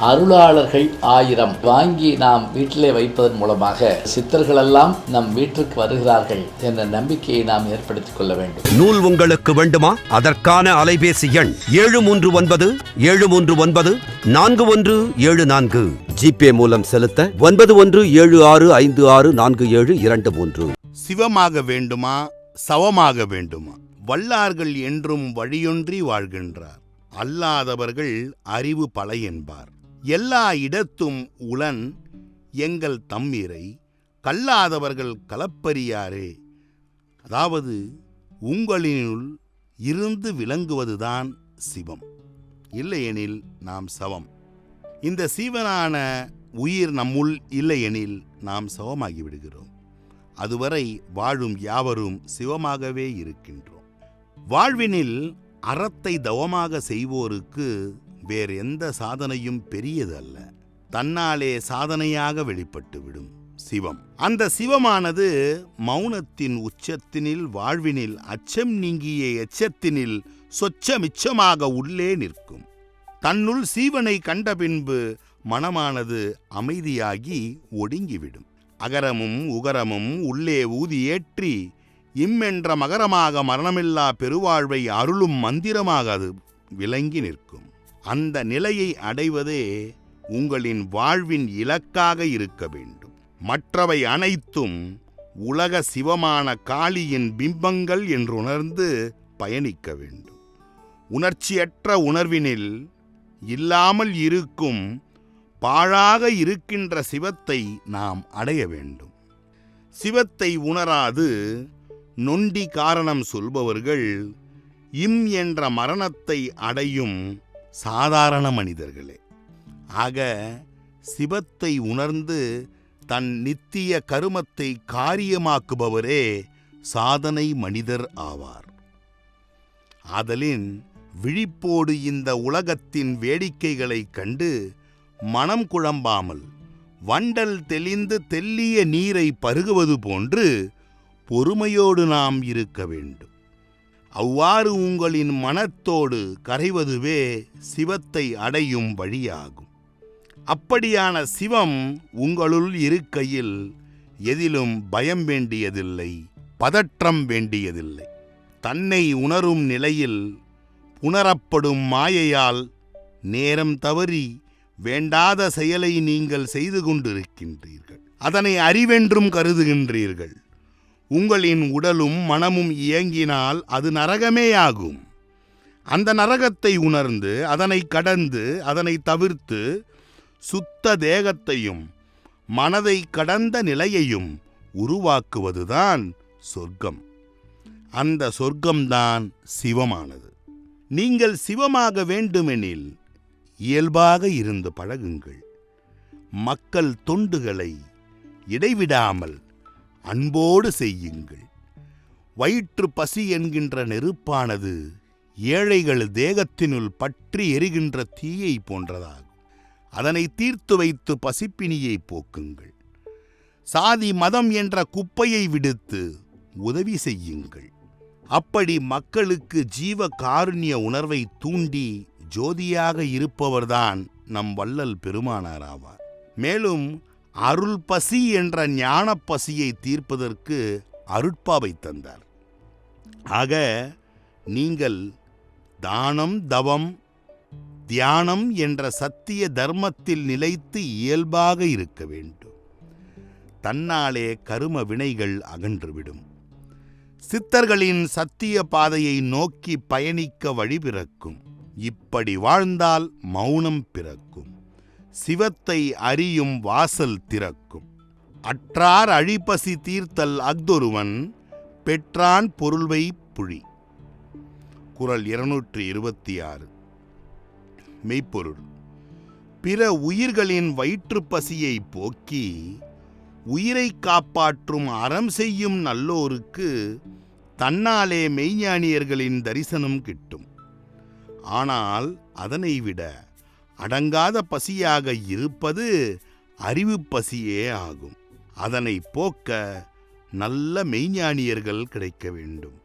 அருளாளர்கள் ஆயிரம் வாங்கி நாம் வீட்டிலே வைப்பதன் மூலமாக சித்தர்களெல்லாம் நம் வீட்டிற்கு வருகிறார்கள் என்ற நம்பிக்கையை நாம் ஏற்படுத்திக் கொள்ள வேண்டும். நூல் உங்களுக்கு வேண்டுமா? அதற்கான அலைபேசி எண் ஏழு மூன்று ஒன்பது ஏழு மூன்று ஒன்பது நான்கு ஒன்று ஏழு நான்கு ஜிபே மூலம் செலுத்த ஒன்பது ஒன்று ஏழு ஆறு ஐந்து ஆறு நான்கு ஏழு இரண்டு மூன்று. சிவமாக வேண்டுமா? சவமாக வேண்டுமா? வல்லார்கள் என்றும் வழியொன்றி வாழ்கின்றார். அல்லாதவர்கள் அறிவு பல என்பார். எல்லா இடத்தும் உளன் எங்கள் தம்மீரை கல்லாதவர்கள் கலப்பறியாரே. அதாவது உங்களினுள் இருந்து விளங்குவதுதான் சிவம். இல்லையெனில் நாம் சவம். இந்த சீவனான உயிர் நம்முள் இல்லையெனில் நாம் சவமாகி விடுகிறோம். அதுவரை வாழும் யாவரும் சிவமாகவே இருக்கின்றோம். வாழ்வினில் அறத்தை தவமாக செய்வோருக்கு வேறு எந்த சாதனையும் பெரியதல்ல. தன்னாலே சாதனையாக வெளிப்பட்டுவிடும் சிவம். அந்த சிவமானது மௌனத்தின் உச்சத்தினில் வாழ்வினில் அச்சம் நீங்கிய எச்சத்தினில் சொச்சமிச்சமாக உள்ளே நிற்கும். தன்னுள் சீவனை கண்ட பின்பு மனமானது அமைதியாகி ஒடுங்கிவிடும். அகரமும் உகரமும் உள்ளே ஊதி ஏற்றி இம்மென்ற மகரமாக மரணமில்லா பெருவாழ்வை அருளும் மந்திரமாக அது விளங்கி நிற்கும். அந்த நிலையை அடைவதே உங்களின் வாழ்வின் இலக்காக இருக்க வேண்டும். மற்றவை அனைத்தும் உலக சிவமான காளியின் பிம்பங்கள் என்றுணர்ந்து பயணிக்க வேண்டும். உணர்ச்சியற்ற உணர்வினில் இல்லாமல் இருக்கும் பாழாக இருக்கின்ற சிவத்தை நாம் அடைய வேண்டும். சிவத்தை உணராது நொண்டி காரணம் சொல்பவர்கள் இம் என்ற மரணத்தை அடையும் சாதாரண மனிதர்களே. ஆக சிவத்தை உணர்ந்து தன் நித்திய கருமத்தை காரியமாக்குபவரே சாதனை மனிதர் ஆவார். ஆதலின் விழிப்போடு இந்த உலகத்தின் வேடிக்கைகளைக் கண்டு மனம் குழம்பாமல் வண்டல் தெளிந்து தெல்லிய நீரை பருகுவது போன்று பொறுமையோடு நாம் இருக்க வேண்டும். அவ்வாறு உங்களின் மனத்தோடு கரைவதுவே சிவத்தை அடையும் வழியாகும். அப்படியான சிவம் உங்களுள் இருக்கையில் எதிலும் பயம் வேண்டியதில்லை பதற்றம் வேண்டியதில்லை. தன்னை உணரும் நிலையில் உணரப்படும் மாயையால் நேரம் தவறி வேண்டாத செயலை நீங்கள் செய்து கொண்டிருக்கின்றீர்கள். அதனை அறிவென்றும் கருதுகின்றீர்கள். உங்களின் உடலும் மனமும் இயங்கினால் அது நரகமேயாகும். அந்த நரகத்தை உணர்ந்து அதனை கடந்து அதனை தவிர்த்து சுத்த தேகத்தையும் மனதை கடந்த நிலையையும் உருவாக்குவதுதான் சொர்க்கம். அந்த சொர்க்கம்தான் சிவமானது. நீங்கள் சிவமாக வேண்டுமெனில் இயல்பாக இருந்து பழகுங்கள். மக்கள் தொண்டுகளை இடைவிடாமல் அன்போடு செய்யுங்கள். வயிற்று பசி என்கின்ற நெருப்பானது ஏழைகள் தேகத்தினுள் பற்றி எரிகின்ற தீயை போன்றதாகும். அதனை தீர்த்து வைத்து பசிப்பினியை போக்குங்கள். சாதி மதம் என்ற குப்பையை விடுத்து உதவி செய்யுங்கள். அப்படி மக்களுக்கு ஜீவ காருண்ய உணர்வை தூண்டி ஜோதியாக இருப்பவர்தான் நம் வள்ளல் பெருமானார் ஆவார். மேலும் அருள் பசி என்ற ஞான பசியை தீர்ப்பதற்கு அருட்பாவை தந்தார். ஆக நீங்கள் தானம் தவம் தியானம் என்ற சத்திய தர்மத்தில் நிலைத்து இயல்பாக இருக்க வேண்டும். தன்னாலே கரும வினைகள் அகன்றுவிடும். சித்தர்களின் சத்திய பாதையை நோக்கி பயணிக்க வழி பிறக்கும். இப்படி வாழ்ந்தால் மௌனம் பிறக்கும். சிவத்தை அறியும் வாசல் திறக்கும். அற்றார் அழிப்பசி தீர்த்தல் அக்தொருவன் பெற்றான் பொருள்வை புழி. குரல் இருநூற்றி இருபத்தி ஆறு மெய்ப்பொருள். பிற உயிர்களின் வயிற்றுப் பசியை போக்கி உயிரை காப்பாற்றும் அறம் செய்யும் நல்லோருக்கு தன்னாலே மெய்ஞானியர்களின் தரிசனம் கிட்டும். ஆனால் அதனை விட அடங்காத பசியாக இருப்பது அறிவு பசியே ஆகும். அதனை போக்க நல்ல மெய்ஞானியர்கள் கிடைக்க வேண்டும்.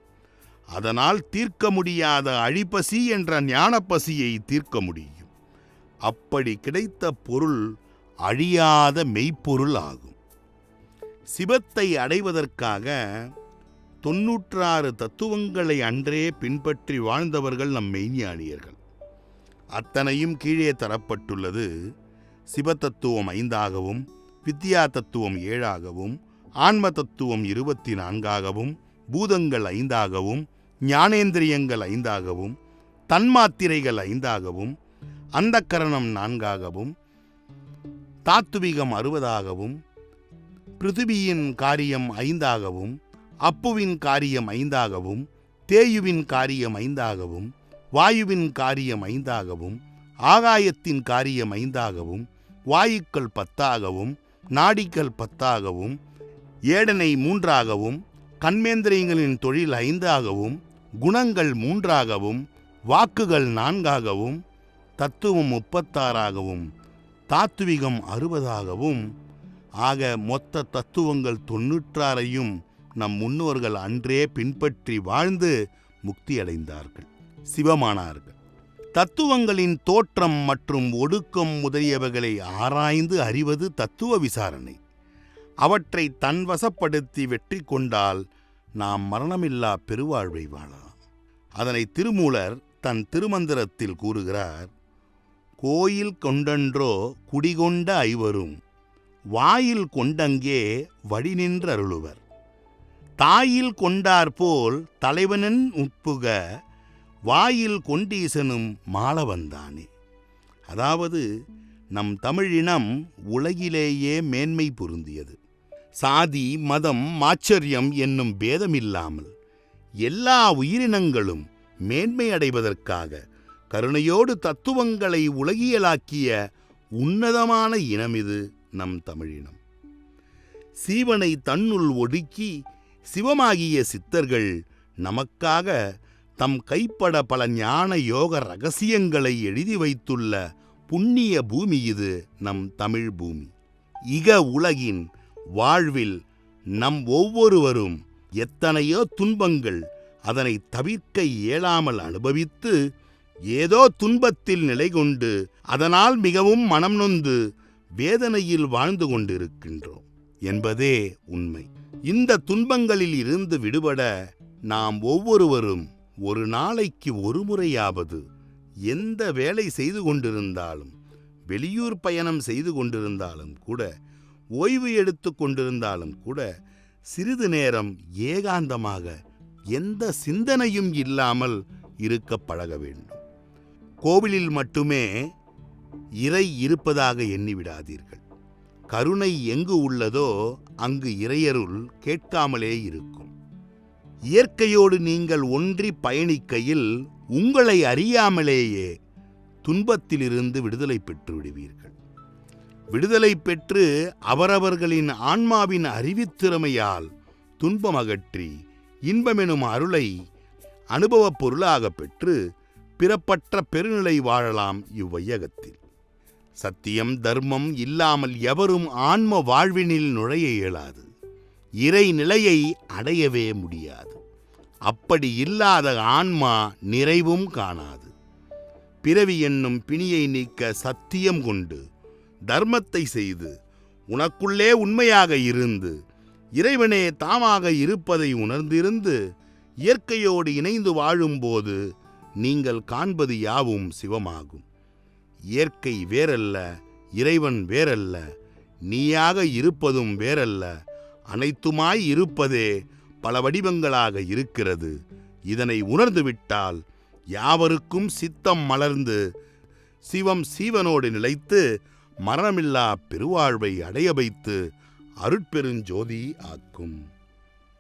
அதனால் தீர்க்க முடியாத அழிப்பசி என்ற ஞானப்பசியை தீர்க்க முடியும். அப்படி கிடைத்த பொருள் அழியாத மெய்ப்பொருள் ஆகும். சிவத்தை அடைவதற்காக தொன்னூற்றாறு தத்துவங்களை அன்றே பின்பற்றி வாழ்ந்தவர்கள் நம் மெய்ஞானியர்கள். அத்தனையும் கீழே தரப்பட்டுள்ளது. சிவதத்துவம் ஐந்தாகவும் வித்யா தத்துவம் ஏழாகவும் ஆன்ம தத்துவம் இருபத்தி நான்காகவும் பூதங்கள் ஐந்தாகவும் ஞானேந்திரியங்கள் ஐந்தாகவும் தன்மாத்திரைகள் ஐந்தாகவும் அந்தக்கரணம் நான்காகவும் தாத்துவிகம் அறுபதாகவும் பிருத்திவியின் காரியம் ஐந்தாகவும் அப்புவின் காரியம் ஐந்தாகவும் தேயுவின் காரியம் ஐந்தாகவும் வாயுவின் காரியம் ஐந்தாகவும் ஆகாயத்தின் காரியம் ஐந்தாகவும் வாயுக்கள் பத்தாகவும் நாடிக்கள் பத்தாகவும் ஏடனை மூன்றாகவும் கண்மேந்திரியங்களின் தொழில் ஐந்தாகவும் குணங்கள் மூன்றாகவும் வாக்குகள் நான்காகவும் தத்துவம் முப்பத்தாறாகவும் தாத்துவிகம் அறுபதாகவும் ஆக மொத்த தத்துவங்கள் தொன்னூற்றாறையும் நம் முன்னோர்கள் அன்றே பின்பற்றி வாழ்ந்து முக்தியடைந்தார்கள். சிவமானார்கள். தத்துவங்களின் தோற்றம் மற்றும் ஒடுக்கம் முதலியவைகளை ஆராய்ந்து அறிவது தத்துவ விசாரணை. அவற்றை தன்வசப்படுத்தி வெற்றி கொண்டால் நாம் மரணமில்லா பெருவாழ்வை வாழலாம். அதனை திருமூலர் தன் திருமந்திரத்தில் கூறுகிறார் கோயில் கொண்டன்றோ குடிகொண்ட ஐவரும் வாயில் கொண்டங்கே வழி நின்றருளுவர் தாயில் கொண்டாற்போல் தலைவனின் உட்புக வாயில் கொண்டீசனும் மாளவந்தானே. அதாவது நம் தமிழினம் உலகிலேயே மேன்மை பொருந்தியது. சாதி மதம் மாச்சரியம் என்னும் பேதமில்லாமல் எல்லா உயிரினங்களும் மேன்மை அடைவதற்காக கருணையோடு தத்துவங்களை உலகியலாக்கிய உன்னதமான இனம் இது நம் தமிழினம் சீவனை தன்னுள் ஒடுக்கி சிவமாகிய சித்தர்கள் நமக்காக தம் கைப்பட பல ஞான யோக ரகசியங்களை எழுதி வைத்துள்ள புண்ணிய பூமி இது நம் தமிழ் பூமி. இக உலகின் வாழ்வில் நம் ஒவ்வொருவரும் எத்தனையோ துன்பங்கள் அதனை தவிர்க்க இயலாமல் அனுபவித்து ஏதோ துன்பத்தில் நிலை கொண்டு அதனால் மிகவும் மனம் நொந்து வேதனையில் வாழ்ந்து கொண்டிருக்கின்றோம் என்பதே உண்மை. இந்த துன்பங்களில் இருந்து விடுபட நாம் ஒவ்வொருவரும் ஒரு நாளைக்கு ஒரு முறையாவது எந்த வேலை செய்து கொண்டிருந்தாலும் வெளியூர் பயணம் செய்து கொண்டிருந்தாலும் கூட ஓய்வு எடுத்து கொண்டிருந்தாலும் கூட சிறிது நேரம் ஏகாந்தமாக எந்த சிந்தனையும் இல்லாமல் இருக்க பழக வேண்டும். கோவிலில் மட்டுமே இறை இருப்பதாக எண்ணிவிடாதீர்கள். கருணை எங்கு உள்ளதோ அங்கு இறையருள் கேட்காமலே இருக்கும். இயற்கையோடு நீங்கள் ஒன்றி பயணிக்கையில் உங்களை அறியாமலேயே துன்பத்திலிருந்து விடுதலை பெற்று விடுவீர்கள். விடுதலை பெற்று அவரவர்களின் ஆன்மாவின் அறிவித்திறமையால் துன்பம் அகற்றி இன்பமெனும் அருளை அனுபவப் பொருளாகப் பெற்று பிறப்பற்ற பெருநிலை வாழலாம் இவ்வையகத்தில். சத்தியம் தர்மம் இல்லாமல் எவரும் ஆன்ம வாழ்வினில் நுழைய இயலாது. இறை நிலையை அடையவே முடியாது. அப்படி இல்லாத ஆன்மா நிறைவும் காணாது. பிறவி என்னும் பிணியை நீக்க சத்தியம் கொண்டு தர்மத்தை செய்து உனக்குள்ளே உண்மையாக இருந்து இறைவனே தாமாக இருப்பதை உணர்ந்திருந்து இயற்கையோடு இணைந்து வாழும்போது நீங்கள் காண்பது யாவும் சிவமாகும். இயற்கை வேறல்ல இறைவன் வேறல்ல நீயாக இருப்பதும் வேறல்ல அனைத்துமாய் இருப்பதே பல வடிவங்களாக இருக்கிறது. இதனை உணர்ந்துவிட்டால் யாவருக்கும் சித்தம் மலர்ந்து சிவம் சீவனோடு நிலைத்து மரணமில்லா பெருவாழ்வை அடைய வைத்து அருட்பெருஞ்சோதி ஆக்கும்.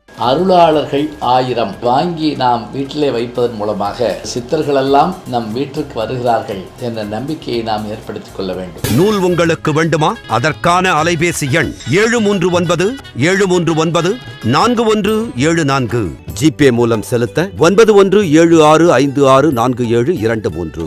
அருளாளர்கள் ஆயிரம் வாங்கி நாம் வீட்டிலே வைப்பதன் மூலமாக சித்தர்களெல்லாம் நம் வீட்டிற்கு வருகிறார்கள் என்ற நம்பிக்கையை நாம் ஏற்படுத்திக் கொள்ள வேண்டும். நூல் உங்களுக்கு வேண்டுமா? அதற்கான அலைபேசி எண் ஏழு மூன்று ஒன்பது ஏழு மூன்று ஒன்பது நான்கு ஒன்று ஏழு நான்கு ஜிபே மூலம் செலுத்த ஒன்பது ஒன்று ஏழு ஆறு ஐந்து ஆறு நான்கு ஏழு இரண்டு மூன்று.